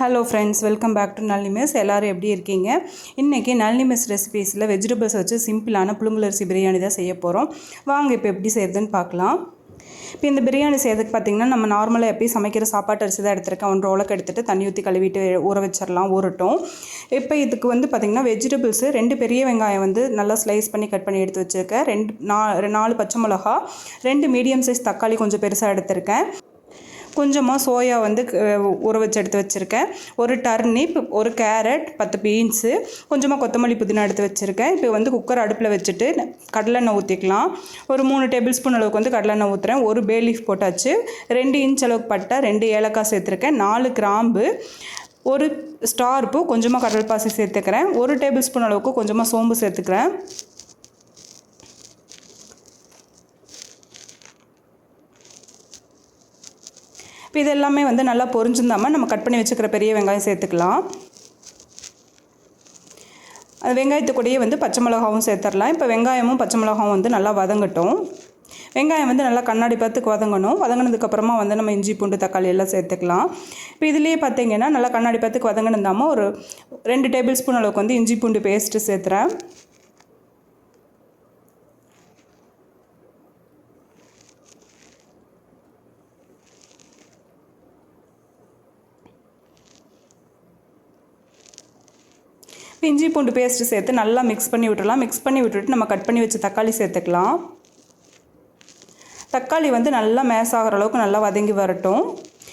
Hello friends welcome back to Nalini miss எல்லோரும் எப்படி இருக்கீங்க? இன்றைக்கி நளினி மிஸ் ரெசிபீஸில் வெஜிடபிள்ஸ் வச்சு சிம்பிளான புழுங்கலரிசி பிரியாணி தான் செய்ய போகிறோம் வாங்க இப்போ எப்படி செய்யறதுன்னு பார்க்கலாம். இப்போ இந்த பிரியாணி செய்யறதுக்கு பார்த்திங்கன்னா நம்ம நார்மலாக எப்பயும் சமைக்கிற சாப்பாட்டு அரிசி தான் எடுத்திருக்கேன். ஒன்றரை உலக்கு எடுத்துகிட்டு தண்ணி ஊற்றி கழுவிட்டு ஊற வச்சிடலாம் ஊறட்டும். இப்போ இதுக்கு வந்து பார்த்திங்கன்னா வெஜிடபிள்ஸு ரெண்டு பெரிய வெங்காயம் வந்து நல்லா ஸ்லைஸ் பண்ணி கட் பண்ணி எடுத்து வச்சுருக்கேன். ரெண்டு நா நாலு பச்சை மிளகா ரெண்டு மீடியம் சைஸ் தக்காளி கொஞ்சம் பெருசாக எடுத்திருக்கேன். கொஞ்சமாக சோயா வந்து உற ஊற வச்சு எடுத்து வச்சுருக்கேன். ஒரு டர்னிப் ஒரு கேரட் பத்து பீன்ஸு கொஞ்சமாக கொத்தமல்லி புதினா எடுத்து வச்சுருக்கேன். இப்போ வந்து குக்கர் அடுப்பில் வச்சுட்டு கடலெண்ணெய் ஊற்றிக்கலாம் ஒரு மூணு டேபிள் ஸ்பூன் அளவுக்கு வந்து கடலெண்ணெய் ஊற்றுறேன் ஒரு பே லீஃப் போட்டாச்சு. ரெண்டு இன்ச் அளவுக்கு பட்டை ரெண்டு ஏலக்காய் சேர்த்துருக்கேன். நாலு கிராம்பு ஒரு ஸ்டார் பூ கொஞ்சமாக கடல்பாசி சேர்த்துக்கிறேன். ஒரு டேபிள் ஸ்பூன் அளவுக்கு கொஞ்சமாக சோம்பு சேர்த்துக்கிறேன். இப்போ இது எல்லாமே வந்து நல்லா பொரிஞ்சிருந்தாமல் நம்ம கட் பண்ணி வச்சுக்கிற பெரிய வெங்காயம் சேர்த்துக்கலாம். அது வெங்காயத்து கூடயே வந்து பச்சை மிளகாவும் சேர்த்துடலாம் இப்போ வெங்காயமும் பச்சை மிளகாவும் வந்து நல்லா வதங்கட்டும். வெங்காயம் வந்து நல்லா கண்ணாடி பார்த்துக்கு வதங்கணும். வதங்கினதுக்கப்புறமா வந்து நம்ம இஞ்சி பூண்டு தக்காளி எல்லாம் சேர்த்துக்கலாம். இப்போ இதுலேயே பார்த்தீங்கன்னா நல்லா கண்ணாடி பார்த்துக்கு வதங்கினதாமல் ஒரு ரெண்டு டேபிள் ஸ்பூன் அளவுக்கு வந்து இஞ்சி பூண்டு பேஸ்ட்டு சேர்த்துறேன். இப்போ இஞ்சி பூண்டு பேஸ்ட்டு சேர்த்து நல்லா மிக்ஸ் பண்ணி விட்டுடலாம் மிக்ஸ் பண்ணி விட்டுட்டு நம்ம கட் பண்ணி வச்ச தக்காளி சேர்த்துக்கலாம். தக்காளி வந்து நல்லா மேஸ் ஆகிற அளவுக்கு நல்லா வதங்கி வரட்டும்.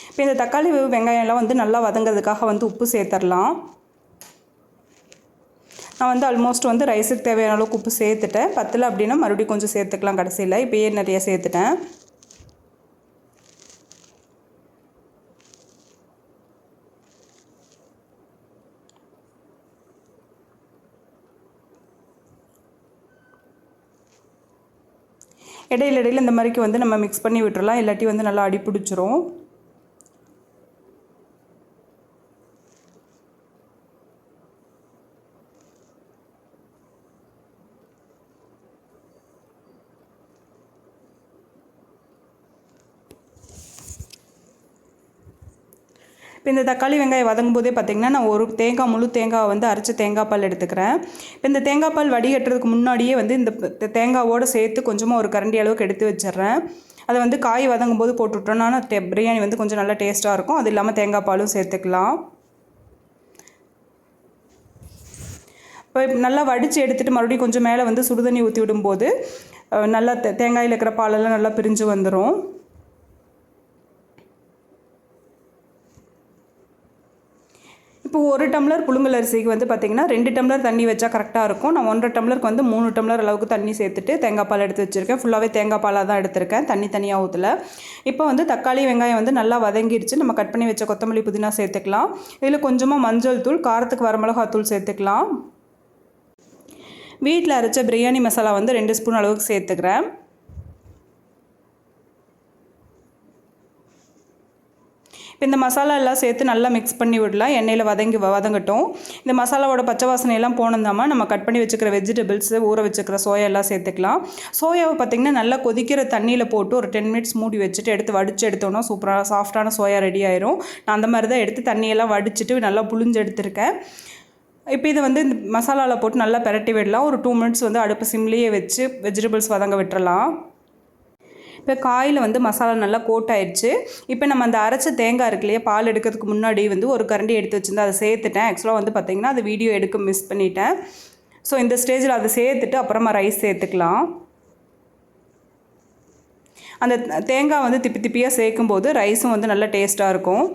இப்போ இந்த தக்காளி வெங்காயம்லாம் வந்து நல்லா வதங்கிறதுக்காக வந்து உப்பு சேர்த்துடலாம் நான் வந்து ஆல்மோஸ்ட் வந்து ரைஸுக்கு தேவையான அளவுக்கு உப்பு சேர்த்துட்டேன். பத்தில் அப்படின்னா மறுபடியும் கொஞ்சம் சேர்த்துக்கலாம் கடைசியில். இப்போயே நிறைய சேர்த்துட்டேன். இடையில இடையில இந்த மாதிரிக்கு வந்து நம்ம மிக்ஸ் பண்ணி விட்டுறலாம். இல்லாட்டி வந்து நல்லா அடி பிடிச்சிரும் இப்போ இந்த தக்காளி வெங்காயம் வதங்கும் போதே பார்த்திங்கன்னா நான் ஒரு தேங்காய் முழு தேங்காய் வந்து அரைச்ச தேங்காய் பால் எடுத்துக்கிறேன். இப்போ இந்த தேங்காய் பால் வடிகட்டுறதுக்கு முன்னாடியே வந்து இந்த தேங்காவோடு சேர்த்து கொஞ்சமாக ஒரு கரண்டி அளவுக்கு எடுத்து வச்சிடுறேன். அதை வந்து காய் வதங்கும் போது போட்டு விட்டோம்னா பிரியாணி வந்து கொஞ்சம் நல்லா டேஸ்ட்டாக இருக்கும். அது இல்லாமல் தேங்காய் பாலும் சேர்த்துக்கலாம். இப்போ நல்லா வடித்து எடுத்துகிட்டு மறுபடியும் கொஞ்சம் மேலே வந்து சுடுதண்ணி ஊற்றி விடும்போது நல்லா தேங்காயில் இருக்கிற பாலெல்லாம் நல்லா பிரிஞ்சு வந்துடும் இப்போ ஒரு டம்ளர் புழுங்கல் அரிசிக்கு வந்து பார்த்திங்கன்னா ரெண்டு டம்ளர் தண்ணி வச்சா கரெக்டாக இருக்கும். நான் ஒன்றரை டம்ளருக்கு வந்து மூணு டம்ளர் அளவுக்கு தண்ணி சேர்த்துட்டு தேங்காய் பால் எடுத்து வச்சுருக்கேன். ஃபுல்லாகவே தேங்காய் பாலாக தான் எடுத்திருக்கேன். தண்ணி தனியாக ஊற்றல இப்போ வந்து தக்காளி வெங்காயம் வந்து நல்லா வதங்கிடுச்சு நம்ம கட் பண்ணி வச்ச கொத்தமல்லி புதினா சேர்த்துக்கலாம். இதில் கொஞ்சமாக மஞ்சள் தூள் காரத்துக்கு வரமிளகாய் தூள் சேர்த்துக்கலாம். வீட்டில் அரைச்ச பிரியாணி மசாலா வந்து ரெண்டு ஸ்பூன் அளவுக்கு சேர்த்துக்கிறேன். இப்போ இந்த மசாலா எல்லாம் சேர்த்து நல்லா மிக்ஸ் பண்ணி விடலாம். எண்ணெயில் வதங்கி வதங்கட்டும். இந்த மசாலாவோட பச்சை வாசனையெல்லாம் போனதாமல் நம்ம கட் பண்ணி வச்சுக்கிற வெஜிடபிள்ஸு ஊற வச்சுக்கிற சோயா எல்லாம் சேர்த்துக்கலாம். சோயாவை பார்த்திங்கன்னா நல்லா கொதிக்கிற தண்ணியில் போட்டு ஒரு டென் மினிட்ஸ் மூடி வச்சுட்டு எடுத்து வடித்து எடுத்தோன்னா சூப்பராக சாஃப்டான சோயா ரெடி ஆயிரும். நான் அந்த மாதிரி தான் எடுத்து தண்ணியெல்லாம் வடிச்சிட்டு நல்லா புழிஞ்சு எடுத்திருக்கேன். இப்போ இதை வந்து இந்த மசாலாவில் போட்டு நல்லா பெரட்டி விடலாம். ஒரு டூ மினிட்ஸ் வந்து அடுப்பு சிம்லேயே வச்சு வெஜிடபிள்ஸ் வதங்க விட்டுறலாம். இப்போ காயில் வந்து மசாலா நல்லா கோட் ஆயிடுச்சு இப்போ நம்ம அந்த அரைச்ச தேங்காய் இருக்கு இல்லையா பால் எடுக்கிறதுக்கு முன்னாடி வந்து ஒரு கரண்டி எடுத்து வச்சுருந்தா அதை சேர்த்துட்டேன். ஆக்சுவலாக வந்து பார்த்திங்கன்னா அது வீடியோ எடுக்க மிஸ் பண்ணிட்டேன். ஸோ இந்த ஸ்டேஜில் அதை சேர்த்துட்டு அப்புறமா ரைஸ் சேர்த்துக்கலாம். அந்த தேங்காய் வந்து திப்பி திப்பியாக சேர்க்கும்போது ரைஸும் வந்து நல்லா டேஸ்ட்டாக இருக்கும்.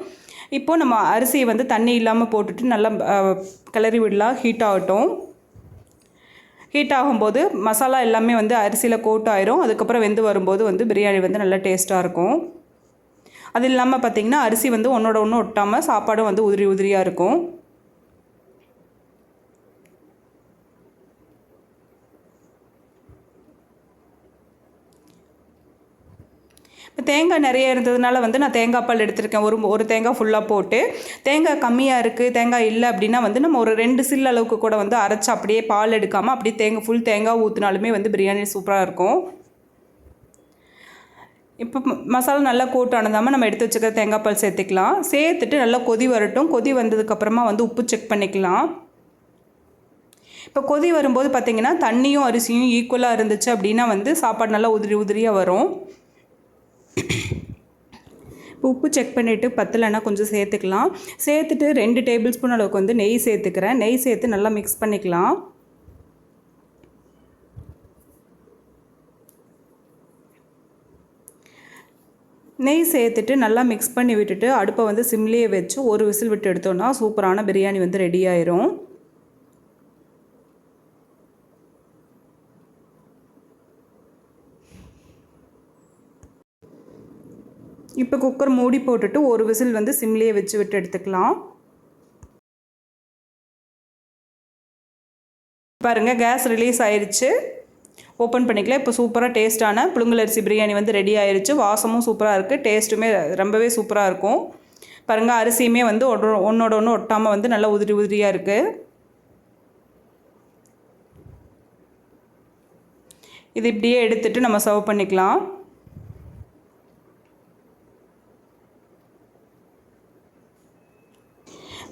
இப்போது நம்ம அரிசியை வந்து தண்ணி இல்லாமல் போட்டுட்டு நல்லா கிளறி விடலாம். ஹீட் ஆகட்டும். ஹீட் ஆகும்போது மசாலா எல்லாமே வந்து அரிசியில் கோட் ஆயிரும். அதுக்கப்புறம் வெந்து வரும்போது வந்து பிரியாணி வந்து நல்லா டேஸ்ட்டாக இருக்கும். அது இல்லாமல் பார்த்திங்கன்னா அரிசி வந்து ஒன்றோட ஒன்று ஒட்டாமல் சாப்பாடும் வந்து உதிரி உதிரியாக இருக்கும். தேங்காய் நிறைய இருந்ததுனால வந்து நான் தேங்காய் பால் எடுத்திருக்கேன். ஒரு ஒரு தேங்காய் ஃபுல்லாக போட்டு. தேங்காய் கம்மியாக இருக்குது தேங்காய் இல்லை அப்படின்னா வந்து நம்ம ஒரு ரெண்டு சில் அளவுக்கு கூட வந்து அரைச்சி அப்படியே பால் எடுக்காமல் அப்படியே தேங்காய் ஃபுல் தேங்காய் ஊற்றினாலுமே வந்து பிரியாணி சூப்பராக இருக்கும். இப்போ ம- மசாலா நல்லா கோட் ஆனதாமல் நம்ம எடுத்து வச்சுக்கிற தேங்காய் பால் சேர்த்துக்கலாம். சேர்த்துட்டு நல்லா கொதி வரட்டும். கொதி வந்ததுக்கப்புறமா வந்து உப்பு செக் பண்ணிக்கலாம். இப்போ கொதி வரும்போது பார்த்திங்கன்னா தண்ணியும் அரிசியும் ஈக்குவலாக இருந்துச்சு அப்படின்னா வந்து சாப்பாடு நல்லா உதிரி உதிரியாக வரும். உப்பு செக் பண்ணிவிட்டு பத்தலைன்னா கொஞ்சம் சேர்த்துக்கலாம். சேர்த்துட்டு ரெண்டு டேபிள் ஸ்பூன் அளவுக்கு வந்து நெய் சேர்த்துக்கிறேன். நெய் சேர்த்து நல்லா மிக்ஸ் பண்ணிக்கலாம். நெய் சேர்த்துட்டு நல்லா மிக்ஸ் பண்ணி விட்டுட்டு அடுப்பை வந்து சிம்லேயே வச்சு ஒரு விசில் விட்டு எடுத்தோம்னா சூப்பரான பிரியாணி வந்து ரெடி ஆயிரும். இப்போ குக்கர் மூடி போட்டுட்டு ஒரு விசில் வந்து சிம்லேயே வச்சு விட்டு எடுத்துக்கலாம். பாருங்கள் கேஸ் ரிலீஸ் ஆயிடுச்சு ஓப்பன் பண்ணிக்கலாம் இப்போ சூப்பராக டேஸ்ட்டான புழுங்கலரிசி பிரியாணி வந்து ரெடி ஆயிடுச்சு வாசமும் சூப்பராக இருக்குது டேஸ்ட்டுமே ரொம்பவே சூப்பராக இருக்கும். பாருங்கள் அரிசியுமே வந்து ஒன்று ஒன்றோட ஒன்று ஒட்டாமல் வந்து நல்லா உதிரி உதிரியாக இருக்குது இது இப்படியே எடுத்துகிட்டு நம்ம சர்வ் பண்ணிக்கலாம்.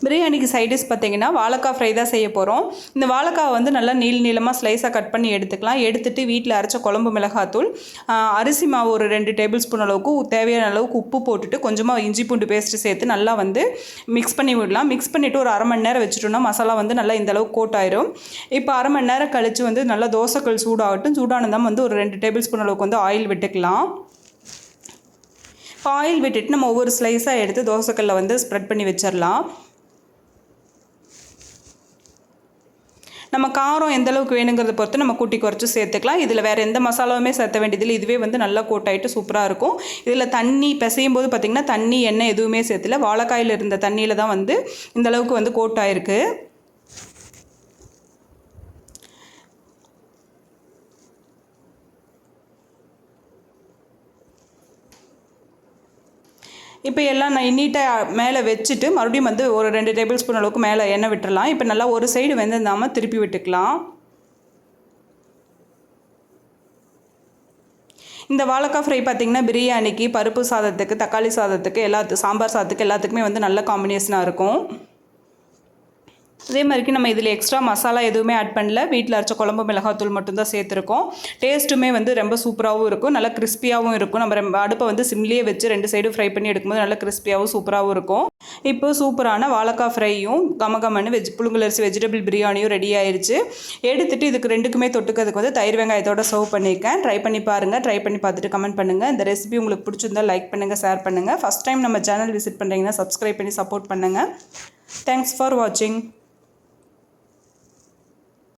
பிரியாணிக்கு சைடிஷ் பார்த்தீங்கன்னா வாழைக்காய் ஃப்ரை தான் செய்ய போகிறோம் இந்த வாழைக்காய் வந்து நல்லா நீள் நீளமாக ஸ்லைஸாக கட் பண்ணி எடுத்துக்கலாம். எடுத்துகிட்டு வீட்டில் அரைச்ச குழம்பு மிளகாத்தூள் அரிசி மாவு ஒரு ரெண்டு டேபிள் ஸ்பூன் அளவுக்கு தேவையான அளவுக்கு உப்பு போட்டுட்டு கொஞ்சமாக இஞ்சி பூண்டு பேஸ்ட்டு சேர்த்து நல்லா வந்து மிக்ஸ் பண்ணி விடலாம். மிக்ஸ் பண்ணிவிட்டு ஒரு அரை மணி நேரம் வச்சுட்டோம்னா மசாலா வந்து நல்லா இந்த அளவுக்கு கோட் ஆயிரும். இப்போ அரை மணி நேரம் கழித்து வந்து நல்லா தோசைக்கல் சூடாகட்டும். சூடானதான் வந்து ஒரு ரெண்டு டேபிள் ஸ்பூன் அளவுக்கு வந்து ஆயில் விட்டுக்கலாம். இப்போ ஆயில் விட்டுட்டு நம்ம ஒவ்வொரு ஸ்லைஸாக எடுத்து தோசைக்கல்லில் வந்து ஸ்ப்ரெட் பண்ணி வச்சிடலாம் நம்ம காரம் எந்த அளவுக்கு வேணுங்கிறத பொறுத்து நம்ம கூட்டி குறைச்சி சேர்த்துக்கலாம். இதில் வேறு எந்த மசாலாவுமே சேர்த்த வேண்டியதில்லை. இதுவே வந்து நல்லா கோட் சூப்பராக இருக்கும். இதில் தண்ணி பிசையும் போது பார்த்திங்கன்னா தண்ணி எண்ணெய் எதுவுமே சேர்த்துல. வாழைக்காயில் இருந்த தண்ணியில் தான் வந்து இந்தளவுக்கு வந்து கோட் இப்போ எல்லாம் நான் நீட்டாக மேலே வச்சுட்டு மறுபடியும் வந்து ஒரு ரெண்டு டேபிள் ஸ்பூன் அளவுக்கு மேலே எண்ணெய் விட்டுடலாம் இப்போ நல்லா ஒரு சைடு வெந்திருந்தாமல் திருப்பி விட்டுக்கலாம். இந்த வாழைக்காய் ஃப்ரை பார்த்திங்கன்னா பிரியாணிக்கு பருப்பு சாதத்துக்கு தக்காளி சாதத்துக்கு எல்லாத்து சாம்பார் சாதத்துக்கு எல்லாத்துக்குமே வந்து நல்ல காம்பினேஷனாக இருக்கும். அதே மாதிரிக்கு நம்ம இதில் எக்ஸ்ட்ரா மசாலா எதுவுமே ஆட் பண்ணல. வீட்டில் அரைச்ச குழம்பு மிளகாத்தூள் மட்டும்தான் சேர்த்துருக்கோம். டேஸ்ட்டுமே வந்து ரொம்ப சூப்பராகவும் இருக்கும். நல்லா கிறிஸ்பியாகவும் இருக்கும். நம்ம ரொம்ப அடுப்பை வந்து சிம்லேயே வச்சு ரெண்டு சைடும் ஃப்ரை பண்ணி எடுக்கும்போது நல்லா கிறிஸ்பியாகவும் சூப்பராகவும் இருக்கும். இப்போ சூப்பரான வாழைக்காய் ஃப்ரையும் கமகமன்னு வெஜ் புழுங்கலரிசி வெஜிடபிள் பிரியாணியும் ரெடி ஆயிடுச்சு எடுத்துகிட்டு இதுக்கு ரெண்டுக்குமே தொட்டுக்கிறதுக்கு வந்து தயிர் வெங்காயத்தோட சர்வ் பண்ணியிருக்கேன். ட்ரை பண்ணி பாருங்கள் ட்ரை பண்ணி பார்த்துட்டு கமெண்ட் பண்ணுங்கள் இந்த ரெசிபி உங்களுக்கு பிடிச்சிருந்தா லைக் பண்ணுங்கள் ஷேர் பண்ணுங்கள் ஃபஸ்ட் டைம் நம்ம சேனல் விசிட் பண்ணுறீங்கன்னா சப்ஸ்கிரைப் பண்ணி சப்போர்ட் பண்ணுங்கள் தேங்க்ஸ் ஃபார் வாட்சிங்